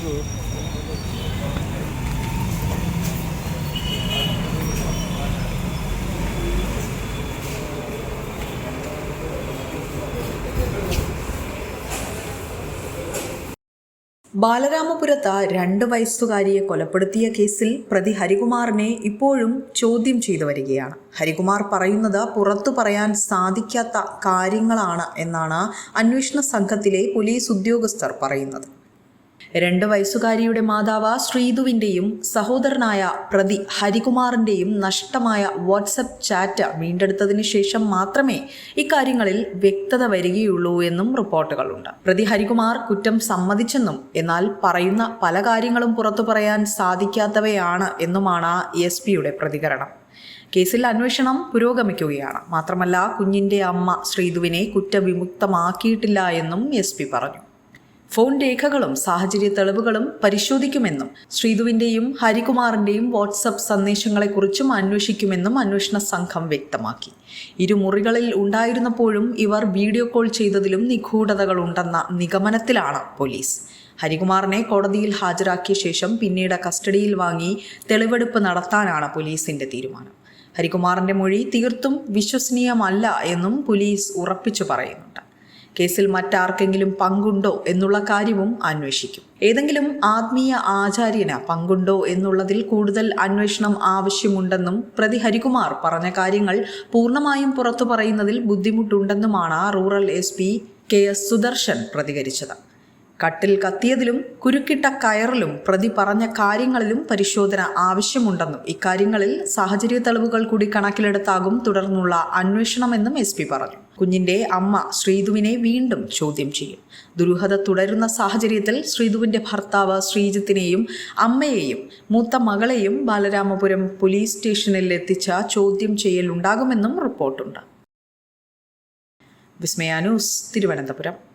ബാലരാമപുരത്ത് രണ്ട് വയസ്സുകാരിയെ കൊലപ്പെടുത്തിയ കേസിൽ പ്രതി ഹരികുമാറിനെ ഇപ്പോഴും ചോദ്യം ചെയ്തു വരികയാണ്. ഹരികുമാർ പറയുന്നത് പുറത്തു പറയാൻ സാധിക്കാത്ത കാര്യങ്ങളാണ് എന്നാണ് അന്വേഷണ സംഘത്തിലെ പോലീസ് ഉദ്യോഗസ്ഥർ പറയുന്നത്. രണ്ട് വയസ്സുകാരിയുടെ മാതാവ് ശ്രീതുവിന്റെയും സഹോദരനായ പ്രതി ഹരികുമാറിന്റെയും നഷ്ടമായ വാട്സപ്പ് ചാറ്റ് വീണ്ടെടുത്തതിന് ശേഷം മാത്രമേ ഇക്കാര്യങ്ങളിൽ വ്യക്തത വരികയുള്ളൂ എന്നും റിപ്പോർട്ടുകളുണ്ട്. പ്രതി ഹരികുമാർ കുറ്റം സമ്മതിച്ചെന്നും എന്നാൽ പറയുന്ന പല കാര്യങ്ങളും പുറത്തു പറയാൻ സാധിക്കാത്തവയാണ് എന്നുമാണ് എസ് പിയുടെ പ്രതികരണം. കേസിൽ അന്വേഷണം പുരോഗമിക്കുകയാണ്. മാത്രമല്ല കുഞ്ഞിന്റെ അമ്മ ശ്രീതുവിനെ കുറ്റവിമുക്തമാക്കിയിട്ടില്ല എന്നും എസ് പറഞ്ഞു. ഫോൺ രേഖകളും സാഹചര്യ തെളിവുകളും പരിശോധിക്കുമെന്നും ശ്രീധുവിന്റെയും ഹരികുമാറിന്റെയും വാട്സപ്പ് സന്ദേശങ്ങളെക്കുറിച്ചും അന്വേഷിക്കുമെന്നും അന്വേഷണ സംഘം വ്യക്തമാക്കി. ഇരുമുറികളിൽ ഉണ്ടായിരുന്നപ്പോഴും ഇവർ വീഡിയോ കോൾ ചെയ്തതിലും നിഗൂഢതകളുണ്ടെന്ന നിഗമനത്തിലാണ് പോലീസ്. ഹരികുമാറിനെ കോടതിയിൽ ഹാജരാക്കിയ ശേഷം പിന്നീട് കസ്റ്റഡിയിൽ വാങ്ങി തെളിവെടുപ്പ് നടത്താനാണ് പോലീസിന്റെ തീരുമാനം. ഹരികുമാറിന്റെ മൊഴി തീർത്തും വിശ്വസനീയമല്ല എന്നും പോലീസ് ഉറപ്പിച്ചു പറയുന്നുണ്ട്. കേസിൽ മറ്റാർക്കെങ്കിലും പങ്കുണ്ടോ എന്നുള്ള കാര്യവും അന്വേഷിക്കും. ഏതെങ്കിലും ആത്മീയ ആചാര്യന് പങ്കുണ്ടോ എന്നുള്ളതിൽ കൂടുതൽ അന്വേഷണം ആവശ്യമുണ്ടെന്നും പ്രതി ഹരികുമാർ പറഞ്ഞ കാര്യങ്ങൾ പൂർണമായും പുറത്തു പറയുന്നതിൽ ബുദ്ധിമുട്ടുണ്ടെന്നുമാണ് rural S P K S Sudarshan പ്രതികരിച്ചത്. കട്ടിൽ കത്തിയതിലും കുരുക്കിട്ട കയറിലും പ്രതി പറഞ്ഞ കാര്യങ്ങളിലും പരിശോധന ആവശ്യമുണ്ടെന്നും ഇക്കാര്യങ്ങളിൽ സാഹചര്യ തെളിവുകൾ കൂടി കണക്കിലെടുത്താകും തുടർന്നുള്ള അന്വേഷണമെന്നും എസ് പറഞ്ഞു. കുഞ്ഞിന്റെ അമ്മ ശ്രീധുവിനെ വീണ്ടും ചോദ്യം ചെയ്യും. ദുരൂഹത തുടരുന്ന സാഹചര്യത്തിൽ ശ്രീധുവിന്റെ ഭർത്താവ് ശ്രീജിത്തിനെയും അമ്മയെയും മൂത്ത മകളെയും ബാലരാമപുരം പോലീസ് സ്റ്റേഷനിൽ എത്തിച്ച ചോദ്യം ചെയ്യൽ ഉണ്ടാകുമെന്നും റിപ്പോർട്ടുണ്ട്. വിസ്മയ ന്യൂസ് തിരുവനന്തപുരം.